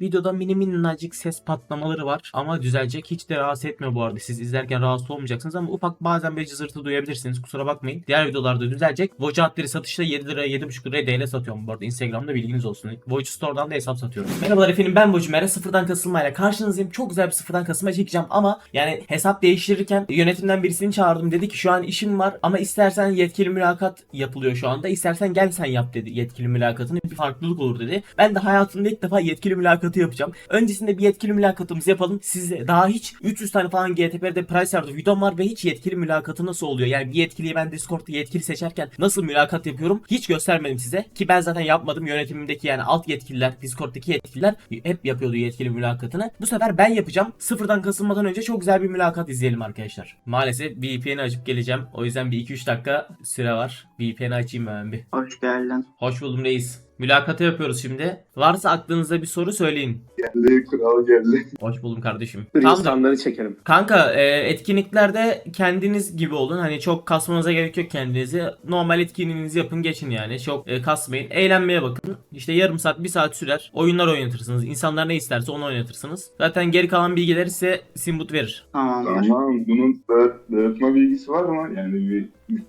Videoda mini minnacık ses patlamaları var ama düzelecek. Hiç de rahatsız etmiyor bu arada. Siz izlerken rahatsız olmayacaksınız ama ufak bazen bir cızırtı duyabilirsiniz. Kusura bakmayın. Diğer videolarda düzelecek. Voice adları satışta 7 liraya 7,5 liraya DL satıyorum bu arada. Instagram'da bilginiz olsun. Voice Store'dan da hesap satıyorum. Merhabalar efendim ben Voice Mer'e sıfırdan kasılmayla karşınızdayım. Çok güzel bir sıfırdan kasılma çekeceğim ama yani hesap değiştirirken yönetimden birisini çağırdım. Dedi ki şu an işim var ama istersen yetkili mülakat yapılıyor şu anda. İstersen gel sen yap dedi yetkili mülakatını. Bir farklılık olur dedi. Ben de hayatımda ilk defa yetkili mülakatı yapacağım. Öncesinde bir yetkili mülakatımızı yapalım. Size daha hiç 300 tane falan GTP'de price yardı videom var ve hiç yetkili mülakatı nasıl oluyor? Yani bir yetkiliyi ben Discord'da yetkili seçerken nasıl mülakat yapıyorum hiç göstermedim size. Ki ben zaten yapmadım. Yönetimimdeki yani alt yetkililer, Discord'daki yetkililer hep yapıyordu yetkili mülakatını. Bu sefer ben yapacağım. Sıfırdan kasılmadan önce çok güzel bir mülakat izleyelim arkadaşlar. Maalesef VPN'i açıp geleceğim. O yüzden bir 2-3 dakika süre var. VPN'i açayım ben bir. Hoş geldin. Hoş buldum reis. Mülakatı yapıyoruz şimdi. Varsa aklınızda bir soru söyleyin. Geldi kral geldi. Hoş buldum kardeşim. Tamam da- insanları çekerim. Kanka e, etkinliklerde kendiniz gibi olun. Hani çok kasmanıza gerek yok kendinizi. Normal etkinliğinizi yapın geçin yani. Çok e, kasmayın. Eğlenmeye bakın. İşte yarım saat bir saat sürer. Oyunlar oynatırsınız. İnsanlar ne isterse onu oynatırsınız. Zaten geri kalan bilgileri size Simbut verir. Tamamdır. Tamam bunun dağıt, dağıtma bilgisi var mı? Yani bir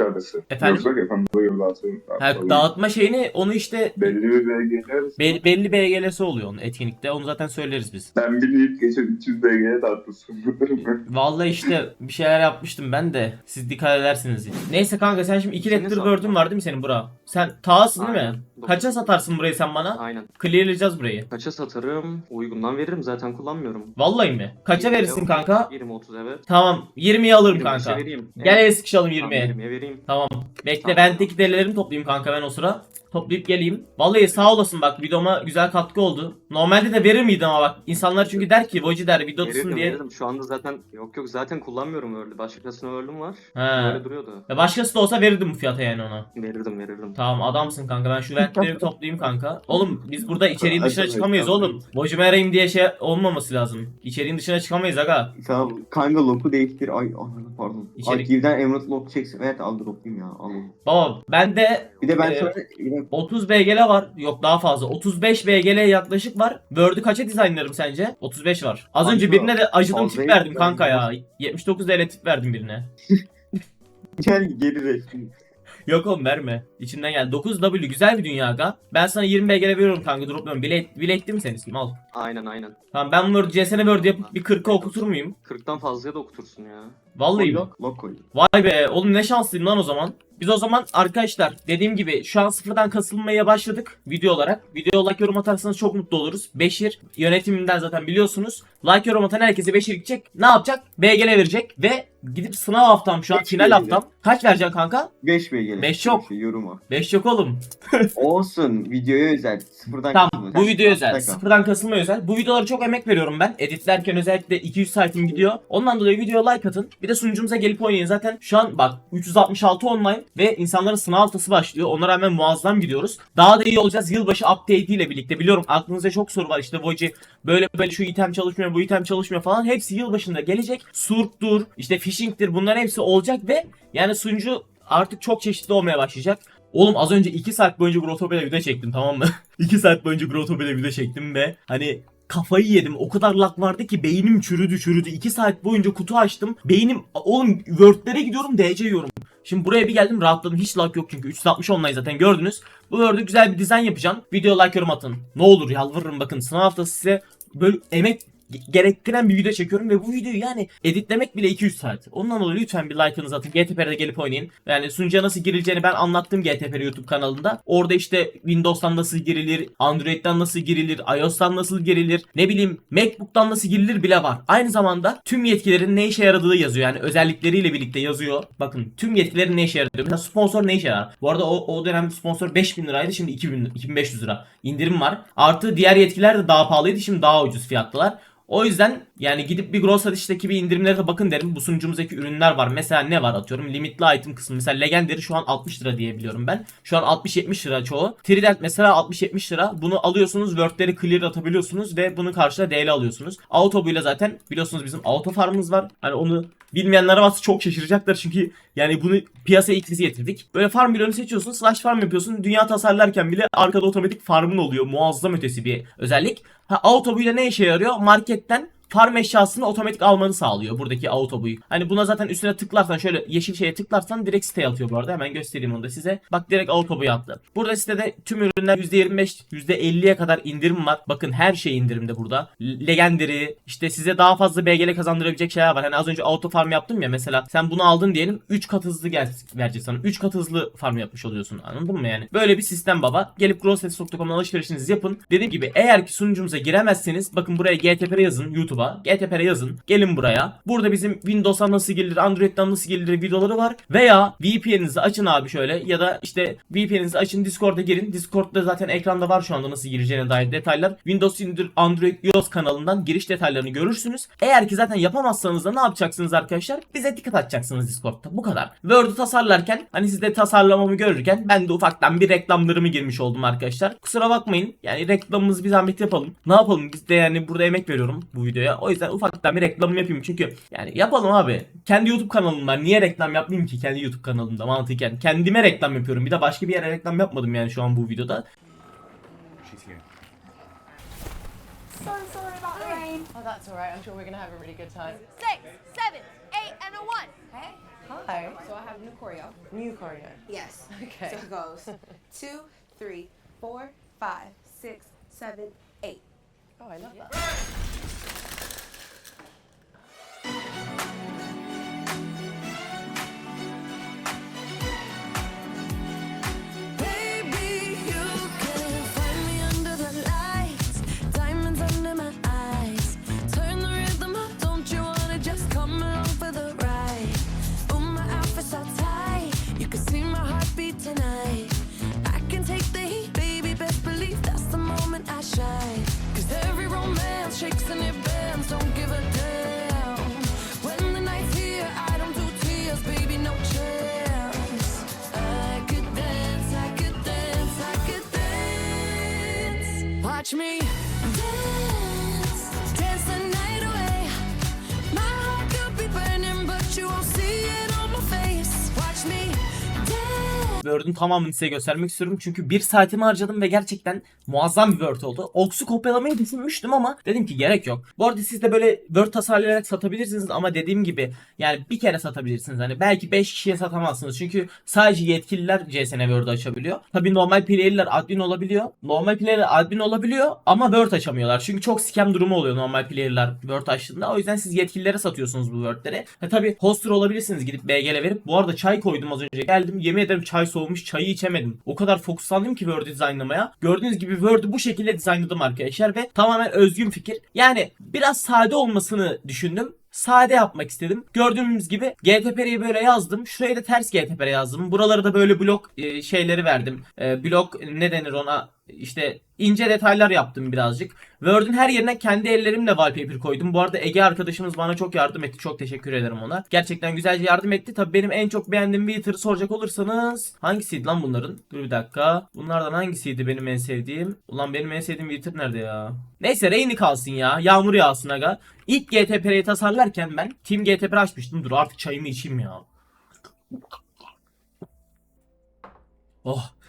arası. Efendim? Yoksa efendim lazım. Ha, dağıtma şeyini onu işte Belli bir belgeler. be- belli BGL'si oluyor onun etkinlikte. Onu zaten söyleriz biz. Ben bileyip geçen 300 belgeye dağıtmışsın. Vallahi işte bir şeyler yapmıştım ben de. Siz dikkat edersiniz. Neyse kanka sen şimdi 2 Seni Raptor. Bird'ün var değil mi senin bura? Sen Tağ'sın değil mi? Aynen. Kaça satarsın burayı sen bana? Aynen. Clearlayacağız burayı. Kaça satarım? Uygundan veririm zaten kullanmıyorum. Vallahi mi? Kaça verirsin kanka? 20-30 evet. Tamam 20'ye alırım 25'e kanka. vereyim. Gel el sıkışalım Tamam, 20'ye. 20'ye vereyim. Tamam. Bekle Tamam. bendeki delilerimi toplayayım kanka ben o sıra. Toplayıp geleyim. Vallahi sağ olasın bak videoma güzel katkı oldu. Normalde de verir miydim ama bak. İnsanlar çünkü der ki Voci der videodasın Verirdim, diye. verirdim. Şu anda zaten yok yok zaten kullanmıyorum öyle. Başkasına ördüm var. He. Böyle duruyordu. Ya başkası da olsa verirdim bu fiyata yani ona. Verirdim verirdim. Tamam adamsın kanka ben şu ventleri toplayayım kanka. Oğlum biz burada içeriğin dışına çıkamayız oğlum. Voci arayayım diye şey olmaması lazım. İçeriğin dışına çıkamayız aga. Tamam kanka loku değiştir. Ay ananı pardon. İçerik- Ay girden Emerald lock çeksin. Evet al droplayayım ya. Al. Baba bende Bir de ben Ee, sonra 30 BGL var. Yok daha fazla. 35 BGL yaklaşık var. Word'ü kaça dizaynlarım sence? 35 var. Az Kanka, önce birine de acıdım fazla tip verdim kanka ya. yani. 79 TL tip verdim birine. gel geri resmi. Yok oğlum verme. İçimden geldi. 9W güzel bir dünya aga. Ben sana 20 BGL veriyorum kanka dropluyorum. Bile, bile ettim mi seni? Al. Aynen aynen. Tamam ben bunları CSN Word yapıp bir 40'a okutur muyum? 40'tan fazlaya da okutursun ya. Vallahi mi? Lock, lock koydum. Vay be oğlum ne şanslıyım lan o zaman. Biz o zaman arkadaşlar dediğim gibi şu an sıfırdan kasılmaya başladık video olarak. Video like yorum atarsanız çok mutlu oluruz. Beşir yönetiminden zaten biliyorsunuz. Like yorum atan herkese Beşir gidecek. Ne yapacak? BGL verecek ve gidip sınav haftam şu an Beş final haftam. Kaç vereceksin kanka? 5 B gelin. Beş yok. Yoruma. 5 yok oğlum. Olsun. Videoya özel. Sıfırdan Tamam kasılma. bu video özel. Sıfırdan kasılma özel. Bu videolara çok emek veriyorum ben. Editlerken özellikle 200 saatim gidiyor. Ondan dolayı videoya like atın. Bir de sunucumuza gelip oynayın. Zaten şu an bak 366 online ve insanların sınav haftası başlıyor. Ona rağmen muazzam gidiyoruz. Daha da iyi olacağız yılbaşı update ile birlikte. Biliyorum aklınızda çok soru var. İşte Voci böyle böyle şu item çalışmıyor, bu item çalışmıyor falan. Hepsi yılbaşında gelecek. Surk'tur, işte phishing'tir bunların hepsi olacak ve yani sunucu artık çok çeşitli olmaya başlayacak. Oğlum az önce 2 saat boyunca Grotopel'e video çektim tamam mı? 2 saat boyunca Grotopel'e video çektim ve hani kafayı yedim. O kadar lag vardı ki beynim çürüdü çürüdü. 2 saat boyunca kutu açtım. Beynim oğlum Word'lere gidiyorum DC yiyorum. Şimdi buraya bir geldim rahatladım. Hiç lag yok çünkü. 360 online zaten gördünüz. Bu Word'ü güzel bir dizayn yapacağım. Video like yorum atın. Ne olur yalvarırım bakın sınav haftası size böyle emek gerektiren bir video çekiyorum ve bu videoyu yani editlemek bile 200 saat. Ondan dolayı lütfen bir like'ınızı atın. GTP'de gelip oynayın. Yani sunucuya nasıl girileceğini ben anlattım GTP YouTube kanalında. Orada işte Windows'tan nasıl girilir, Android'den nasıl girilir, iOS'tan nasıl girilir, ne bileyim MacBook'tan nasıl girilir bile var. Aynı zamanda tüm yetkilerin ne işe yaradığı yazıyor. Yani özellikleriyle birlikte yazıyor. Bakın tüm yetkilerin ne işe yaradığı. Mesela sponsor ne işe yarar? Bu arada o, o dönem sponsor 5000 liraydı şimdi 2000, 2500 lira. İndirim var. Artı diğer yetkiler de daha pahalıydı şimdi daha ucuz fiyatlılar. O yüzden yani gidip bir Grossadiş'teki bir indirimlere de bakın derim. Bu sunucumuzdaki ürünler var. Mesela ne var atıyorum? Limitli item kısmı. Mesela Legendary şu an 60 lira diye biliyorum ben. Şu an 60-70 lira çoğu. Trident mesela 60-70 lira. Bunu alıyorsunuz. Word'leri clear atabiliyorsunuz ve bunun karşılığında DL alıyorsunuz. Autobuyla zaten biliyorsunuz bizim auto farmımız var. Hani onu bilmeyenler varsa çok şaşıracaklar çünkü yani bunu piyasaya ilk biz getirdik. Böyle farm bloğunu seçiyorsun, slash farm yapıyorsun. Dünya tasarlarken bile arkada otomatik farmın oluyor. Muazzam ötesi bir özellik. Ha autobuyla ne işe yarıyor? Marketten farm eşyasını otomatik almanı sağlıyor buradaki autobuyu. Hani buna zaten üstüne tıklarsan şöyle yeşil şeye tıklarsan direkt siteye atıyor bu arada. Hemen göstereyim onu da size. Bak direkt autobuyu attı. Burada sitede tüm ürünler %25, %50'ye kadar indirim var. Bakın her şey indirimde burada. Legendary, işte size daha fazla BGL kazandırabilecek şeyler var. Hani az önce auto farm yaptım ya mesela. Sen bunu aldın diyelim 3 kat hızlı gel verecek sana. 3 kat hızlı farm yapmış oluyorsun. Anladın mı yani? Böyle bir sistem baba. Gelip grosses.com'dan alışverişinizi yapın. Dediğim gibi eğer ki sunucumuza giremezseniz bakın buraya GTPR yazın YouTube'a. GTPR yazın. Gelin buraya. Burada bizim Windows'a nasıl girilir, Android'den nasıl girilir videoları var. Veya VPN'inizi açın abi şöyle ya da işte VPN'inizi açın Discord'a girin. Discord'da zaten ekranda var şu anda nasıl gireceğine dair detaylar. Windows indir Android iOS kanalından giriş detaylarını görürsünüz. Eğer ki zaten yapamazsanız da ne yapacaksınız arkadaşlar? Bize dikkat atacaksınız Discord'da. Bu kadar. Word'u tasarlarken hani siz de tasarlamamı görürken ben de ufaktan bir reklamlarımı girmiş oldum arkadaşlar. Kusura bakmayın. Yani reklamımızı bir zahmet yapalım. Ne yapalım? Biz de yani burada emek veriyorum bu videoya. O yüzden ufaktan bir reklamımı yapayım. Çünkü yani yapalım abi. Kendi YouTube kanalım var. Niye reklam yapmayayım ki kendi YouTube kanalımda mantıken? Kendime reklam yapıyorum. Bir de başka bir yere reklam yapmadım yani şu an bu videoda. So sorry about the rain. Oh, that's all right. I'm sure we're going to have a really good time. Six, seven, eight, and a one. Hey. Hi. So I have new choreo. New choreo. Yes. Okay. So it goes two, three, four, five, six, seven, eight. Oh, I love that. Word'ün tamamını size göstermek istiyorum. Çünkü bir saatimi harcadım ve gerçekten muazzam bir Word oldu. Ox'u kopyalamayı düşünmüştüm ama dedim ki gerek yok. Bu arada siz de böyle Word tasarlayarak satabilirsiniz ama dediğim gibi yani bir kere satabilirsiniz. Hani belki 5 kişiye satamazsınız. Çünkü sadece yetkililer CSN Word'u açabiliyor. Tabii normal player'ler admin olabiliyor. Normal player'ler admin olabiliyor ama Word açamıyorlar. Çünkü çok scam durumu oluyor normal player'lar Word açtığında. O yüzden siz yetkililere satıyorsunuz bu Word'leri. Ha tabii hoster olabilirsiniz gidip BG'le verip. Bu arada çay koydum az önce. Geldim yemin ederim çay soğumuş çayı içemedim. O kadar fokuslandım ki Word'ü dizaynlamaya. Gördüğünüz gibi Word'ü bu şekilde dizaynladım arkadaşlar ve tamamen özgün fikir. Yani biraz sade olmasını düşündüm. Sade yapmak istedim. Gördüğünüz gibi GTPR'yi böyle yazdım. Şuraya da ters GTPR yazdım. Buraları da böyle blok e, şeyleri verdim. E, blok ne denir ona? İşte ince detaylar yaptım birazcık. Word'ün her yerine kendi ellerimle wallpaper koydum. Bu arada Ege arkadaşımız bana çok yardım etti. Çok teşekkür ederim ona. Gerçekten güzelce yardım etti. Tabii benim en çok beğendiğim Wither'ı soracak olursanız hangisiydi lan bunların? Dur bir dakika. Bunlardan hangisiydi benim en sevdiğim? Ulan benim en sevdiğim Wither nerede ya? Neyse Rain'i kalsın ya. Yağmur yağsın aga. İlk GTPR'yi tasarlarken ben Team GTPR açmıştım. Dur artık çayımı içeyim ya. Oh.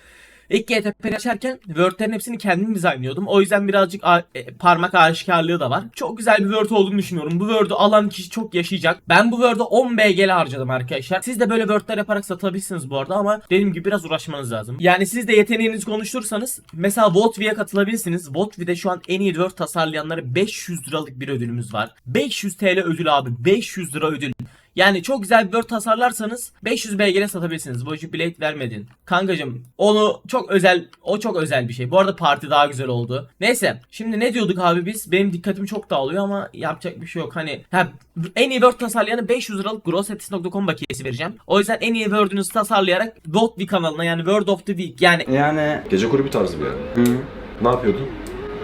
İlk GTP'yi açarken Word'lerin hepsini kendim dizaynlıyordum. O yüzden birazcık e, parmak aşikarlığı da var. Çok güzel bir Word olduğunu düşünüyorum. Bu Word'ü alan kişi çok yaşayacak. Ben bu Word'ü 10 BGL harcadım arkadaşlar. Siz de böyle Word'ler yaparak satabilirsiniz bu arada ama dediğim gibi biraz uğraşmanız lazım. Yani siz de yeteneğinizi konuştursanız mesela Votvi'ye katılabilirsiniz. Votvi'de şu an en iyi Word tasarlayanlara 500 liralık bir ödülümüz var. 500 TL ödül abi. 500 lira ödül. Yani çok güzel bir Word tasarlarsanız 500 BG'le satabilirsiniz. Voyager Blade vermedin. Kankacım onu çok özel o çok özel bir şey. Bu arada parti daha güzel oldu. Neyse şimdi ne diyorduk abi biz? Benim dikkatim çok dağılıyor ama yapacak bir şey yok. Hani ha, en iyi Word tasarlayana 500 liralık grossetis.com bakiyesi vereceğim. O yüzden en iyi Word'ünüzü tasarlayarak Word kanalına yani Word of the Week yani Yani Gece kulübü tarzı bir yer. hı, Ne yapıyordun?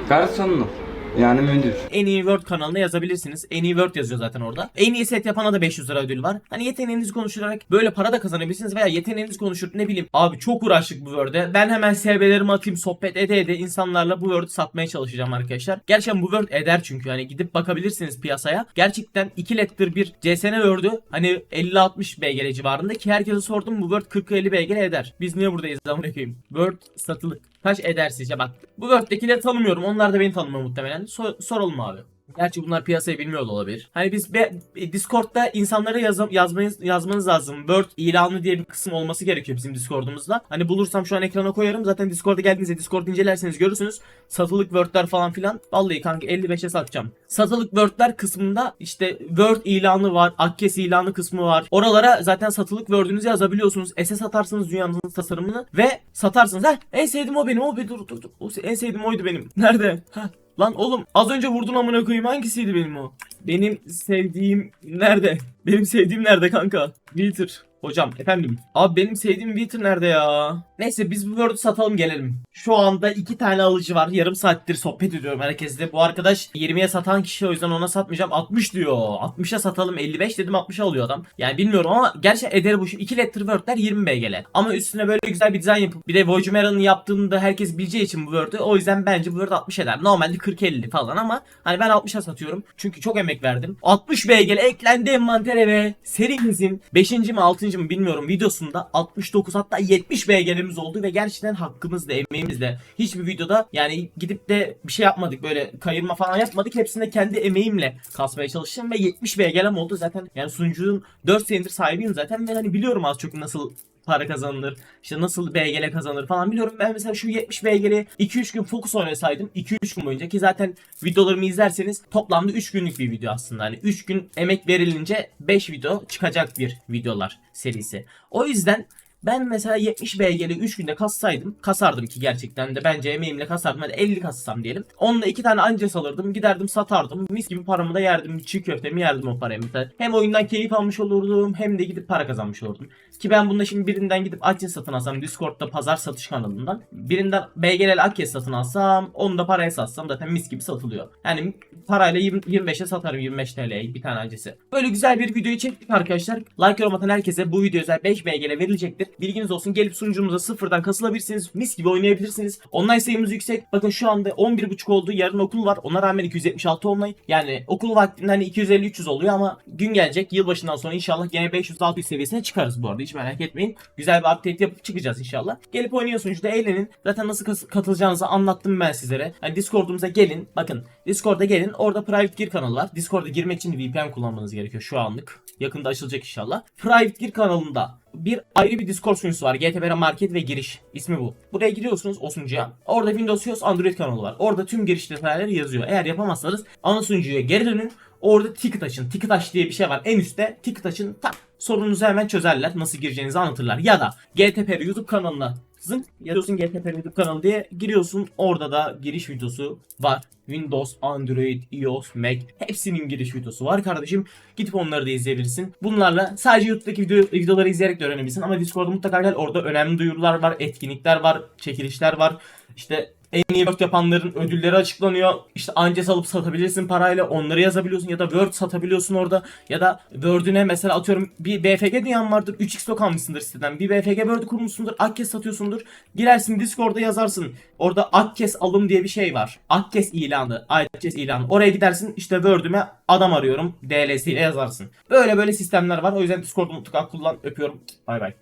garsonluk. Yani müdür. En iyi Word kanalına yazabilirsiniz. En iyi Word yazıyor zaten orada. En iyi set yapana da 500 lira ödül var. Hani yeteneğinizi konuşturarak böyle para da kazanabilirsiniz veya yeteneğinizi konuşup ne bileyim abi çok uğraştık bu Word'e. Ben hemen SB'lerimi atayım sohbet ede ede insanlarla bu Word'ü satmaya çalışacağım arkadaşlar. Gerçekten bu Word eder çünkü hani gidip bakabilirsiniz piyasaya. Gerçekten 2 letter bir CSN Word'ü hani 50-60 BGL civarında ki herkese sordum bu Word 40-50 BGL eder. Biz niye buradayız amına koyayım? Word satılık. Kaç eder sizce bak. Bu Word'dekileri tanımıyorum. Onlar da beni tanımıyor muhtemelen. So- soralım abi. Gerçi bunlar piyasayı bilmiyor da olabilir. Hani biz be, Discord'da insanlara yazım, yazmanız, yazmanız lazım. Word ilanı diye bir kısım olması gerekiyor bizim Discord'umuzda. Hani bulursam şu an ekrana koyarım. Zaten Discord'a geldiğinizde Discord incelerseniz görürsünüz. Satılık Word'ler falan filan. Vallahi kanka 55'e satacağım. Satılık Word'ler kısmında işte Word ilanı var. Akkes ilanı kısmı var. Oralara zaten satılık Word'ünüzü yazabiliyorsunuz. SS atarsınız dünyanızın tasarımını ve satarsınız. Heh en sevdiğim o benim. O be dur dur dur. O, en sevdiğim oydu benim. Nerede? Heh. Lan oğlum az önce vurdun amına koyayım hangisiydi benim o? Benim sevdiğim nerede? Benim sevdiğim nerede kanka? Twitter. Hocam efendim. Abi benim sevdiğim Twitter nerede ya? Neyse biz bu Word'u satalım gelelim. Şu anda iki tane alıcı var. Yarım saattir sohbet ediyorum herkesle. Bu arkadaş 20'ye satan kişi o yüzden ona satmayacağım. 60 diyor. 60'a satalım 55 dedim 60'a alıyor adam. Yani bilmiyorum ama gerçi eder bu. 2 letter Word'ler 20 BGL. Ama üstüne böyle güzel bir dizayn yapıp bir de Vojumera'nın yaptığını da herkes bileceği için bu Word'ü. O yüzden bence bu Word 60 eder. Normalde 40-50 falan ama hani ben 60'a satıyorum. Çünkü çok emek verdim. 60 BGL eklendi envantere ve serimizin 5. mi 6. mı bilmiyorum videosunda 69 hatta 70 BGL'miz oldu ve gerçekten hakkımızla emeğimizle hiçbir videoda yani gidip de bir şey yapmadık böyle kayırma falan yapmadık. Hepsinde kendi emeğimle kasmaya çalıştım ve 70 BGL'm oldu zaten. Yani sunucunun 4 senedir sahibiyim zaten ve hani biliyorum az çok nasıl para kazanılır. işte nasıl BGL kazanılır falan biliyorum. Ben mesela şu 70 BGL'i 2-3 gün fokus oynasaydım 2-3 gün boyunca ki zaten videolarımı izlerseniz toplamda 3 günlük bir video aslında. Hani 3 gün emek verilince 5 video çıkacak bir videolar serisi. O yüzden ben mesela 70 BG'li 3 günde kassaydım. Kasardım ki gerçekten de bence emeğimle kasardım. Hadi 50 kassam diyelim. Onunla 2 tane anca alırdım. Giderdim satardım. Mis gibi paramı da yerdim. Çiğ köftemi yerdim o parayı mesela. Hem oyundan keyif almış olurdum hem de gidip para kazanmış olurdum. Ki ben bunda şimdi birinden gidip Akçe satın alsam Discord'da pazar satış kanalından. Birinden BGL Akçe satın alsam onu da paraya satsam zaten mis gibi satılıyor. Yani parayla 20 25'e satarım 25 TL'ye bir tane acısı. Böyle güzel bir videoyu çektik arkadaşlar. Like yorum atan herkese bu video özel 5 BGL verilecektir. Bilginiz olsun gelip sunucumuza sıfırdan kasılabilirsiniz. Mis gibi oynayabilirsiniz. Online sayımız yüksek. Bakın şu anda 11.5 oldu. Yarın okul var. Ona rağmen 276 online. Yani okul vaktinde hani 250-300 oluyor ama gün gelecek. Yılbaşından sonra inşallah gene 500-600 seviyesine çıkarız bu arada. Hiç merak etmeyin. Güzel bir update yapıp çıkacağız inşallah. Gelip oynayın sunucuda eğlenin. Zaten nasıl katılacağınızı anlattım ben sizlere. Hani Discord'umuza gelin. Bakın Discord'a gelin. Orada private gear kanalı var. Discord'a girmek için VPN kullanmanız gerekiyor şu anlık. Yakında açılacak inşallah. Private gear kanalında bir ayrı bir Discord sunucusu var. GTBR Market ve giriş. ismi bu. Buraya giriyorsunuz o. Orada Windows iOS Android kanalı var. Orada tüm giriş detayları yazıyor. Eğer yapamazsanız ana sunucuya geri dönün. Orada ticket açın. Ticket aç diye bir şey var. En üstte ticket açın. Tak sorunuzu hemen çözerler. Nasıl gireceğinizi anlatırlar. Ya da GTPR YouTube kanalına zınk yazıyorsun GTPR YouTube kanalı diye giriyorsun. Orada da giriş videosu var. Windows, Android, iOS, Mac hepsinin giriş videosu var kardeşim. Gidip onları da izleyebilirsin. Bunlarla sadece YouTube'daki video, videoları izleyerek de öğrenebilirsin. Ama Discord'da mutlaka gel. Orada önemli duyurular var, etkinlikler var, çekilişler var. İşte en iyi Word yapanların ödülleri açıklanıyor. İşte Ances alıp satabilirsin parayla. Onları yazabiliyorsun ya da Word satabiliyorsun orada. Ya da Word'üne mesela atıyorum bir BFG dünyan vardır. 3x stock almışsındır siteden. Bir BFG Word kurmuşsundur. Akkes satıyorsundur. Girersin Discord'da yazarsın. Orada Akkes alım diye bir şey var. Akkes ilanı. Akkes ilanı. Oraya gidersin işte Word'üme adam arıyorum. DLS ile yazarsın. Böyle böyle sistemler var. O yüzden Discord'u mutlaka kullan. Öpüyorum. Bay bay.